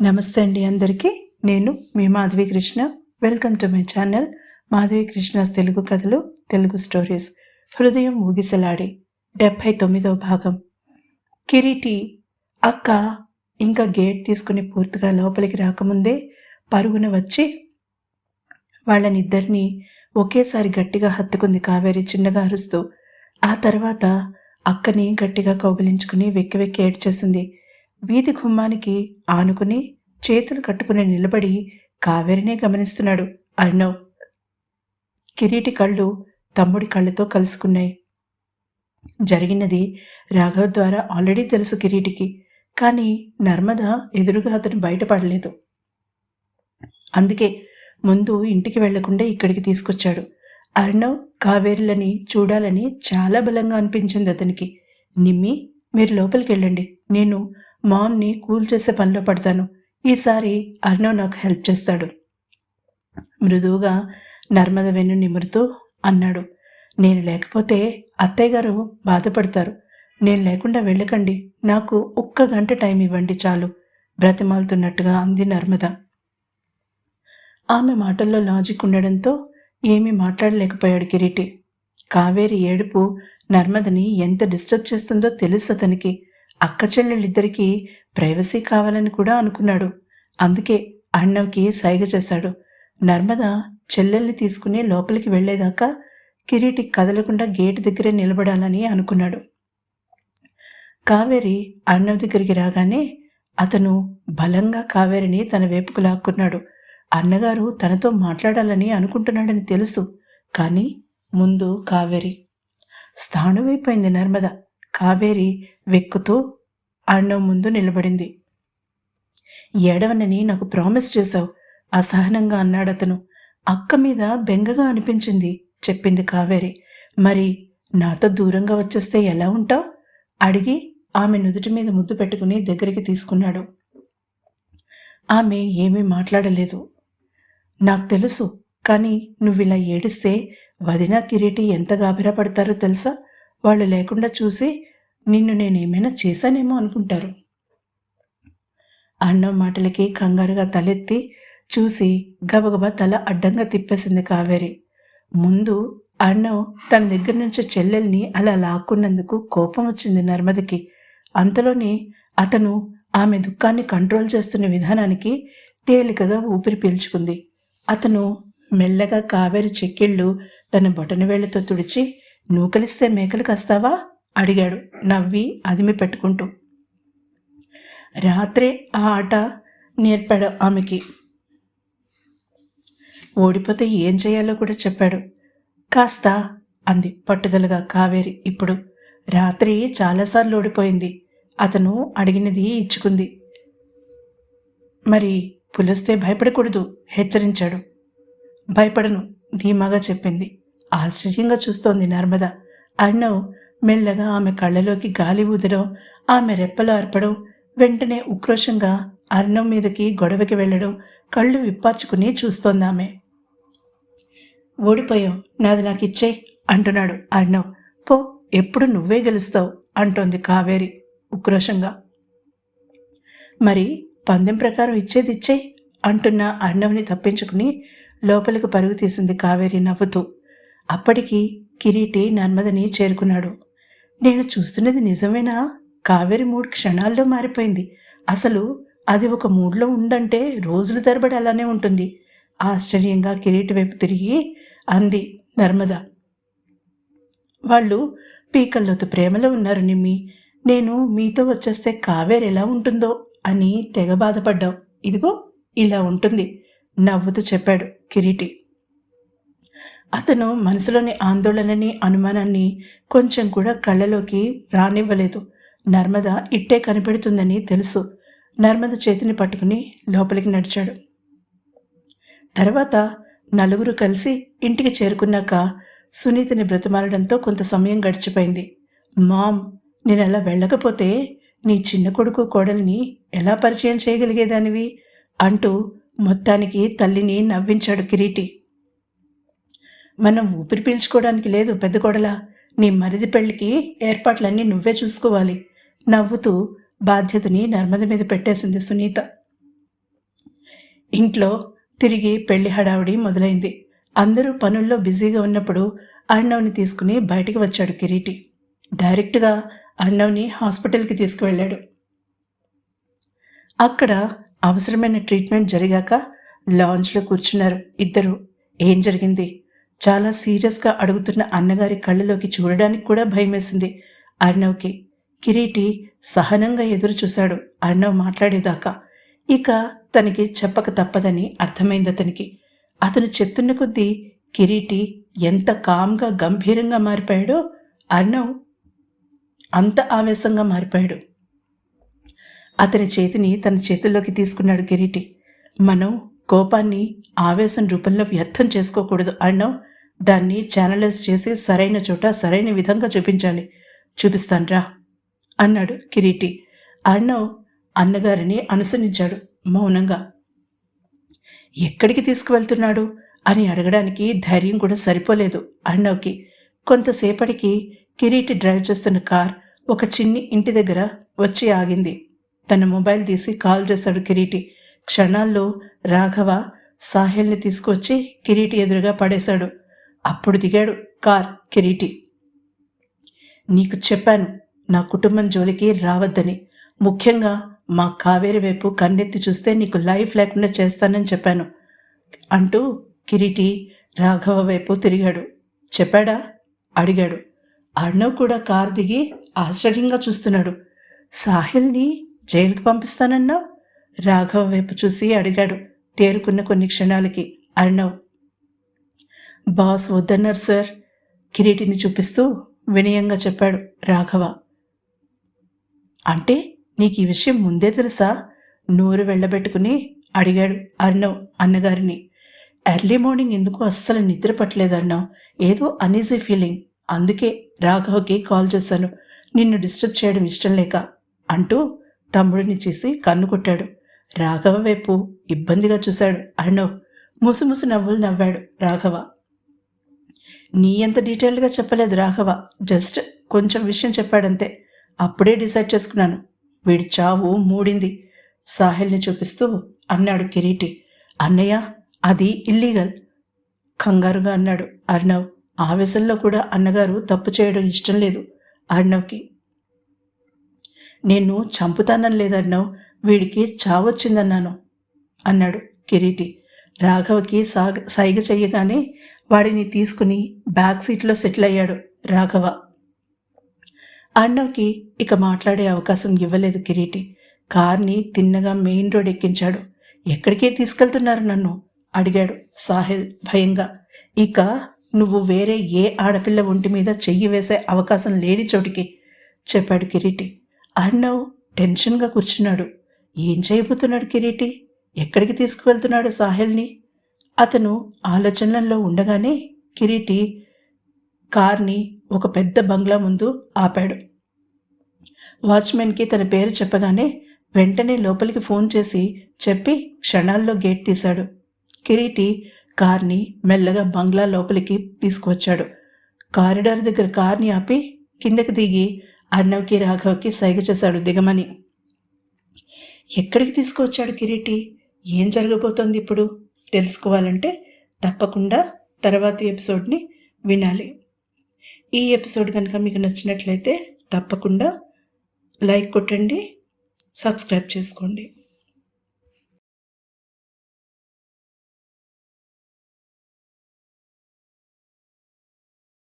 నమస్తే అండి అందరికీ. నేను మీ Madhavi Krishna. Welcome to my channel Madhavi Krishna's Telugu కథలు తెలుగు స్టోరీస్ హృదయం ఊగిసలాడి డెబ్భై తొమ్మిదవ భాగం. కిరీటి అక్క ఇంకా గేట్ తీసుకుని పూర్తిగా లోపలికి రాకముందే పరుగున వచ్చి వాళ్ళనిద్దరినీ ఒకేసారి గట్టిగా హత్తుకుంది కావేరి చిన్నగా అరుస్తూ. ఆ తర్వాత అక్కని గట్టిగా కౌగిలించుకుని వెక్కి వెక్కి ఏడ్చేసింది. వీధి గుమ్మానికి ఆనుకుని చేతులు కట్టుకుని నిలబడి కావేరినే గమనిస్తున్నాడు అర్ణవ్. కిరీటి కళ్ళు తమ్ముడి కళ్ళతో కలుసుకున్నాయి. జరిగినది రాఘవ్ ద్వారా ఆల్రెడీ తెలుసు కిరీటికి కానీ నర్మద ఎదురుగా అతను బయటపడలేదు. అందుకే ముందు ఇంటికి వెళ్ళకుండా ఇక్కడికి తీసుకొచ్చాడు. అర్ణవ్ కావేరులని చూడాలని చాలా బలంగా అనిపించింది అతనికి. నిమ్మి మీరు లోపలికి వెళ్ళండి. నేను మామ్ని కూల్ చేసే పనిలో పడతాను. ఈసారి అర్ణవ్ నాకు హెల్ప్ చేస్తాడు. మృదువుగా నర్మద వెన్ను నిమురుతూ అన్నాడు. నేను లేకపోతే అత్తయ్య గారు బాధపడతారు. నేను లేకుండా వెళ్ళకండి. నాకు ఒక్క గంట టైం ఇవ్వండి చాలు. బ్రతిమాలుతున్నట్టుగా అంది నర్మద. ఆమె మాటల్లో లాజిక్ ఉండడంతో ఏమీ మాట్లాడలేకపోయాడు కిరీటి. కావేరి ఏడుపు నర్మదని ఎంత డిస్టర్బ్ చేస్తుందో తెలుసు అతనికి. అక్క చెల్లెళ్ళిద్దరికీ ప్రైవసీ కావాలని కూడా అనుకున్నాడు. అందుకే అన్నవ్కి సైగ చేశాడు. నర్మద చెల్లెల్ని తీసుకుని లోపలికి వెళ్ళేదాకా కిరీటి కదలకుండా గేటు దగ్గరే నిలబడాలని అనుకున్నాడు. కావేరి అన్నవ్ దగ్గరికి రాగానే అతను బలంగా కావేరిని తన వైపుకు లాక్కున్నాడు. అన్నగారు తనతో మాట్లాడాలని అనుకుంటున్నాడని తెలుసు. కానీ ముందు కావేరి. స్థాణువైపోయింది నర్మద. కావేరి వెక్కుతూ అర్ణవ్ ముందు నిలబడింది. ఏడవనని నాకు ప్రామిస్ చేశావు అసహనంగా అన్నాడతను. అక్క మీద బెంగగా అనిపించింది చెప్పింది కావేరి. మరి నాతో దూరంగా వచ్చేస్తే ఎలా ఉంటావు? అడిగి ఆమె నుదుటి మీద ముద్దు పెట్టుకుని దగ్గరికి తీసుకున్నాడు. ఆమె ఏమీ మాట్లాడలేదు. నాకు తెలుసు కానీ నువ్వు ఇలా ఏడిస్తే వదిన కిరీటి ఎంత గాబిరపడతారో తెలుసా? వాళ్ళు లేకుండా చూసి నిన్ను నేనేమైనా చేశానేమో అనుకుంటారు. అన్నం మాటలకి కంగారుగా తలెత్తి చూసి గబగబా తల అడ్డంగా తిప్పేసింది కావేరి. ముందు అన్నం తన దగ్గర నుంచి చెల్లెల్ని అలా లాక్కున్నందుకు కోపం వచ్చింది నర్మదకి. అంతలోనే అతను ఆమె దుఃఖాన్ని కంట్రోల్ చేస్తున్న విధానానికి తేలికగా ఊపిరి పీల్చుకుంది. అతను మెల్లగా కావేరి చెక్కిళ్ళు తన బొటన వేళ్ళతో నువ్వు నూకలిస్తే మేకలు కస్తావా? అడిగాడు నవ్వి అదిమి పెట్టుకుంటూ. రాత్రే ఆ ఆట నేర్పాడు ఆమెకి. ఓడిపోతే ఏం చేయాలో కూడా చెప్పాడు. కాస్త అంది పట్టుదలగా కావేరి ఇప్పుడు. రాత్రి చాలాసార్లు ఓడిపోయింది. అతను అడిగినది ఇచ్చుకుంది. మరి పులిస్తే భయపడకూడదు హెచ్చరించాడు. భయపడను ధీమాగా చెప్పింది. ఆశ్చర్యంగా చూస్తోంది నర్మద. అర్ణవ్ మెల్లగా ఆమె కళ్ళలోకి గాలి ఊదడం ఆమె రెప్పలు అర్పడం వెంటనే ఉక్రోషంగా అర్ణవ్ మీదకి గొడవకి వెళ్ళడం కళ్ళు విప్పార్చుకుని చూస్తోంది ఆమె. ఓడిపోయావు నాది నాకు ఇచ్చేయ్ అంటున్నాడు అర్ణవ్ పో ఎప్పుడు నువ్వే గెలుస్తావు అంటోంది కావేరి ఉక్రోషంగా. మరి పందెం ప్రకారం ఇచ్చేది ఇచ్చేయ్ అంటున్న అర్ణవ్ని తప్పించుకుని లోపలికి పరుగు తీసింది కావేరి నవ్వుతూ. అప్పటికి కిరీటి నర్మదని చేరుకున్నాడు. నేను చూస్తున్నది నిజమేనా? కావేరి మూడ్ క్షణాల్లో మారిపోయింది. అసలు అది ఒక మూడ్లో ఉందంటే రోజులు తరబడి అలానే ఉంటుంది. ఆశ్చర్యంగా కిరీటి వైపు తిరిగి అంది నర్మద. వాళ్ళు పీకల్లోతు ప్రేమలో ఉన్నారు నిమ్మి. నేను మీతో వచ్చేస్తే కావేరి ఎలా ఉంటుందో అని తెగ బాధపడ్డావు. ఇదిగో ఇలా ఉంటుంది. నవ్వుతూ చెప్పాడు కిరీటి. అతను మనసులోని ఆందోళనని అనుమానాన్ని కొంచెం కూడా కళ్ళలోకి రానివ్వలేదు. నర్మద ఇట్టే కనిపెడుతుందని తెలుసు. నర్మద చేతిని పట్టుకుని లోపలికి నడిచాడు. తర్వాత నలుగురు కలిసి ఇంటికి చేరుకున్నాక సునీతని బ్రతిమాలడంతో కొంత సమయం గడిచిపోయింది. మామ్ నేను అలా వెళ్ళకపోతే నీ చిన్న కొడుకు కోడల్ని ఎలా పరిచయం చేయగలిగేదానివి? అంటూ మొత్తానికి తల్లిని నవ్వించాడు కిరీటి. మనం ఊపిరి పీల్చుకోవడానికి లేదు పెద్ద కోడలా నీ మరిది పెళ్ళికి ఏర్పాట్లన్నీ నువ్వే చూసుకోవాలి. నవ్వుతూ బాధ్యతని నర్మద మీద పెట్టేసింది సునీత. ఇంట్లో తిరిగి పెళ్ళి హడావిడి మొదలైంది. అందరూ పనుల్లో బిజీగా ఉన్నప్పుడు అర్ణవ్ని తీసుకుని బయటికి వచ్చాడు కిరీటి. డైరెక్ట్గా అర్ణవ్ని హాస్పిటల్కి తీసుకువెళ్ళాడు. అక్కడ అవసరమైన ట్రీట్మెంట్ జరిగాక లాంజ్లో కూర్చున్నారు ఇద్దరు. ఏం జరిగింది? చాలా సీరియస్గా అడుగుతున్న అన్నగారి కళ్ళలోకి చూడడానికి కూడా భయమేసింది. అర్ణవ్కి కిరీటి సహనంగా ఎదురు చూశాడు. అర్ణవ్ మాట్లాడేదాకా ఇక తనకి చెప్పక తప్పదని అర్థమైంది అతనికి. అతను చెప్తున్న కొద్దీ కిరీటి ఎంత కామ్గా గంభీరంగా మారిపోయాడో అర్ణవ్ అంత ఆవేశంగా మారిపోయాడు. అతని చేతిని తన చేతుల్లోకి తీసుకున్నాడు కిరీటి. మనం కోపాన్ని ఆవేశం రూపంలో వ్యర్థం చేసుకోకూడదు అర్ణవ్. దాన్ని ఛానలైజ్ చేసి సరైన చోట సరైన విధంగా చూపించాలి. చూపిస్తాన్రా అన్నాడు కిరీటి. అర్ణవ్ అన్నగారిని అనుసరించాడు మౌనంగా. ఎక్కడికి తీసుకువెళ్తున్నాడు? అని అడగడానికి ధైర్యం కూడా సరిపోలేదు అర్ణవ్కి కొంతసేపటికి కిరీటి డ్రైవ్ చేస్తున్న కార్ ఒక చిన్ని ఇంటి దగ్గర వచ్చి ఆగింది. తన మొబైల్ తీసి కాల్ చేశాడు కిరీటి. క్షణాల్లో రాఘవ సాహిల్ని తీసుకొచ్చి కిరీటి ఎదురుగా పడేశాడు. అప్పుడు దిగాడు కార్ కిరీటి. నీకు చెప్పాను నా కుటుంబం జోలికి రావద్దని. ముఖ్యంగా మా కావేరి వైపు కన్నెత్తి చూస్తే నీకు లైఫ్ లేకుండా చేస్తానని చెప్పాను అంటూ కిరీటి రాఘవ వైపు తిరిగాడు. చెప్పాడా? అడిగాడు. అర్ణవ్ కూడా కారు దిగి ఆశ్చర్యంగా చూస్తున్నాడు. సాహిల్ని జైలుకి పంపిస్తానన్నావు? రాఘవ వైపు చూసి అడిగాడు తేరుకున్న కొన్ని క్షణాలకి. అర్ణవ్ బాస్ వద్దన్నారు సార్. కిరీటిని చూపిస్తూ వినయంగా చెప్పాడు రాఘవ. అంటే నీకు ఈ విషయం ముందే తెలుసా? నోరు వెళ్ళబెట్టుకుని అడిగాడు అర్ణవ్ అన్నగారిని. ఎర్లీ మార్నింగ్ ఎందుకు అస్సలు నిద్ర పట్టలేదన్నావు ఏదో అనీజీ ఫీలింగ్. అందుకే రాఘవకి కాల్ చేశాను. నిన్ను డిస్టర్బ్ చేయడం ఇష్టం లేక అంటూ తమ్ముడిని చేసి కన్ను కొట్టాడు. రాఘవ వైపు ఇబ్బందిగా చూశాడు అర్ణవ్. ముసుముసు నవ్వులు నవ్వాడు రాఘవ. నీ ఎంత డీటెయిల్గా చెప్పలేదు రాఘవ. జస్ట్ కొంచెం విషయం చెప్పాడంతే. అప్పుడే డిసైడ్ చేసుకున్నాను. వీడి చావు మూడింది. సాహిల్ని చూపిస్తూ అన్నాడు కిరీటి. అన్నయ్య అది ఇల్లీగల్. కంగారుగా అన్నాడు అర్ణవ్. ఆవేశంలో కూడా అన్నగారు తప్పు చేయడం ఇష్టం లేదు అర్ణవ్కి. నేను చంపుతానని లేదన్నావు వీడికి చావొచ్చిందన్నాను అన్నాడు కిరీటి. రాఘవకి సాగ సైగ చెయ్యగానే వాడిని తీసుకుని బ్యాక్ సీట్లో సెటిల్ అయ్యాడు రాఘవ. అన్నవ్కి ఇక మాట్లాడే అవకాశం ఇవ్వలేదు కిరీటి. కార్ని తిన్నగా మెయిన్ రోడ్ ఎక్కించాడు. ఎక్కడికే తీసుకెళ్తున్నారు నన్ను? అడిగాడు సాహిల్ భయంగా. ఇక నువ్వు వేరే ఏ ఆడపిల్ల ఒంటి మీద చెయ్యి వేసే అవకాశం లేని చోటికి చెప్పాడు కిరీటి. అర్ణవ్ టెన్షన్గా కూర్చున్నాడు. ఏం చేయబోతున్నాడు కిరీటి? ఎక్కడికి తీసుకువెళ్తున్నాడు సాహిల్ని? అతను ఆలోచనలలో ఉండగానే కిరీటి కార్ని ఒక పెద్ద బంగ్లా ముందు ఆపాడు. వాచ్మెన్కి తన పేరు చెప్పగానే వెంటనే లోపలికి ఫోన్ చేసి చెప్పి క్షణాల్లో గేట్ తీశాడు. కిరీటి కార్ని మెల్లగా బంగ్లా లోపలికి తీసుకువచ్చాడు. కారిడార్ దగ్గర కార్ని ఆపి కిందకి దిగి అర్ణవ్కి రాఘవ్కి సైగ చేశాడు దిగమని. ఎక్కడికి తీసుకువచ్చాడు కిరీటి? ఏం జరగబోతోంది ఇప్పుడు? తెలుసుకోవాలంటే తప్పకుండా తర్వాతి ఎపిసోడ్ని వినాలి. ఈ ఎపిసోడ్ కనుక మీకు నచ్చినట్లయితే తప్పకుండా లైక్ కొట్టండి సబ్స్క్రైబ్ చేసుకోండి.